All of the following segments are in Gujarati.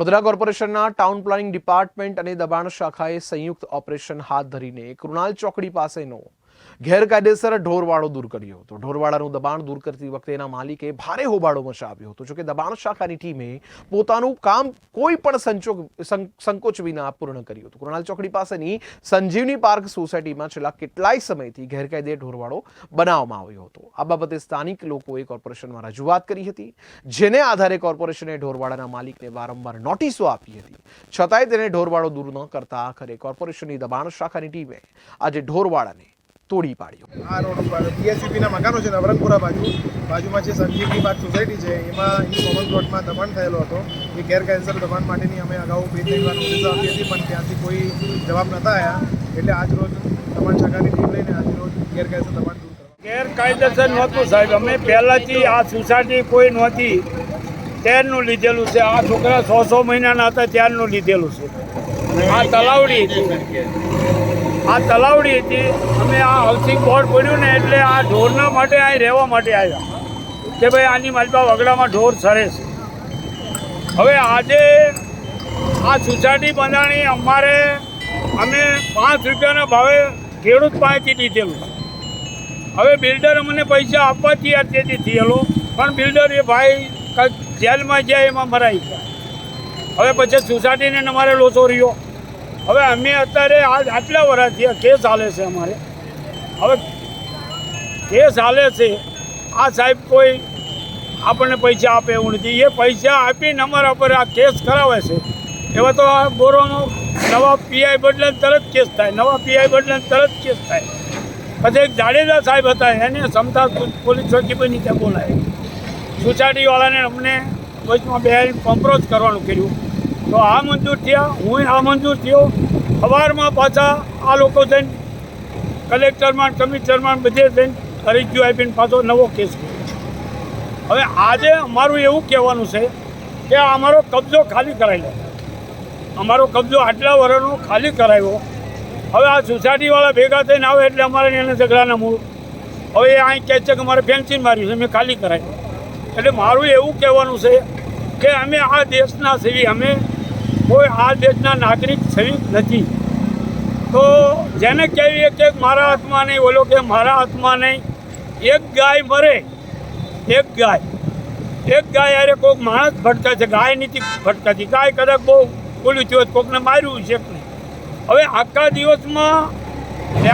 વડોદરા કોર્પોરેશનના ટાઉન પ્લાનિંગ ડિપાર્ટમેન્ટ અને દબાણ શાખાએ સંયુક્ત ઓપરેશન હાથ ધરીને કૃણાલ ચોકડી પાસેનો ગેરકાયદેસર ઢોરવાડો દૂર કર્યો હતો. ઢોરવાડાનું દબાણ દૂર કરતી વખતે એના માલિકે ભારે હોબાળો મચાવ્યો હતો. જોકે દબાણ શાખાની ટીમે પોતાનું કામ કોઈ પણ સંચોક સંકોચ વિના પૂર્ણ કર્યું હતું. કૃણાલ ચોકડી પાસેની સંજીવની પાર્ક સોસાયટીમાં છેલ્લા કેટલાય સમયથી ગેરકાયદે ઢોરવાડો બનાવવામાં આવ્યો હતો. આ બાબતે સ્થાનિક લોકોએ કોર્પોરેશનમાં રજૂઆત કરી હતી. જેને આધારે કોર્પોરેશને ઢોરવાડાના માલિકને વારંવાર નોટિસો આપી હતી. છતાંય તેને ઢોરવાડો દૂર ન કરતા આખરે કોર્પોરેશનની દબાણ શાખાની ટીમે આજે ઢોરવાડાને તોડી પાડ્યો. આ રોડ ઉપર બીએસસીપીના મકાનો છે નવરંગપુરા બાજુ. બાજુમાં જે સંજીવની બાગ સોસાયટી છે એમાં એ કોમન પ્લોટમાં દબાણ થયેલો હતો. એ ગેરકાયદેસર દબાણ માટેની અમે અગાઉ બે ત્રણ વાર નોટિસ આપી હતી પણ ત્યાંથી કોઈ જવાબ નહોતા આવ્યા એટલે આજ રોજ દબાણ શાખાની ટીમ લઈને આજ રોજ ગેરકાયદેસર દબાણ ગેરકાયદેસર નહોતું સાહેબ. અમે પહેલાંથી આ સોસાયટી કોઈ નહોતી. ત્યારનું લીધેલું છે. આ છોકરા સો સો મહિનાના હતા ત્યારનું લીધેલું છે. આ તલાવડી આ તલાવડી હતી. અમે આ હાઉસિંગ બોર્ડ પડ્યું ને એટલે આ ઢોરના માટે અહીં રહેવા માટે આવ્યા. કે ભાઈ આની માલપા વગડામાં ઢોર સરે છે. હવે આજે આ સોસાયટી બંધાણી અમારે અમે પાંચ રૂપિયાના ભાવે ખેડૂત પાસેથી લીધેલું. હવે બિલ્ડર અમને પૈસા આપવા તૈયાર તેથી થયેલો. પણ બિલ્ડર એ ભાઈ કંઈક જેલમાં જાય એમાં મરાઈ ગયા. હવે પછી સોસાયટીને અમારે લોચો રહ્યો. હવે અમે અત્યારે આજ આટલા વર્ષથી આ કેસ હાલે છે અમારે. હવે કેસ હાલે છે. આ સાહેબ કોઈ આપણને પૈસા આપે એવું નથી. એ પૈસા આપીને અમારા પર આ કેસ કરાવે છે. એવા તો આ બોરોનો નવા પીઆઈ બદલે તરત કેસ થાય. નવા પીઆઈ બદલે તરત કેસ થાય. પછી એક જાડેજા સાહેબ હતા, એને સમતા પોલીસ ચોકી બની ત્યાં બોલાય. સોસાયટીવાળાને અમને વચમાં બે કોમ્પ્રોઝ કરવાનું કર્યું. તો આ મંજૂર થયા હું આ મંજૂર થયો. સવારમાં પાછા આ લોકો જઈને કલેક્ટરમાં કમિશનરમાં બધે જઈને અરજીઓ આપીને પાછો નવો કેસ હવે આજે અમારું એવું કહેવાનું છે કે અમારો કબજો ખાલી કરાવી લે. અમારો કબજો આટલા વર્ષનો ખાલી કરાવ્યો હવે આ સોસાયટીવાળા ભેગા થઈને આવે એટલે અમારે એને ઝઘડાના મૂળ. હવે એ અહીં કહે છે કે મારે ફેન્સિંગ માર્યું છે, મેં ખાલી કરાવ્યું એટલે મારું એવું કહેવાનું છે કે અમે આ દેશના સેવી, અમે કોઈ આ દેશના નાગરિક થઈ નથી. તો જેને કહેવીએ કે મારા હાથમાં નહીં, ઓલો કે મારા હાથમાં નહીં. એક ગાય મરે, એક ગાય. એક ગાય અરે કોઈક માણસ ભટકા છે, ગાય નથી ભટકાતી ગાય કદાચ બહુ બોલ્યું થયું કોકને માર્યું છે નહીં. હવે આખા દિવસમાં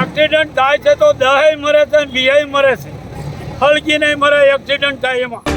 એક્સિડન્ટ થાય છે તો દહે મરે છે બીહે મરે છે. હળગી નહીં મરે એક્સિડન્ટ થાય એમાં.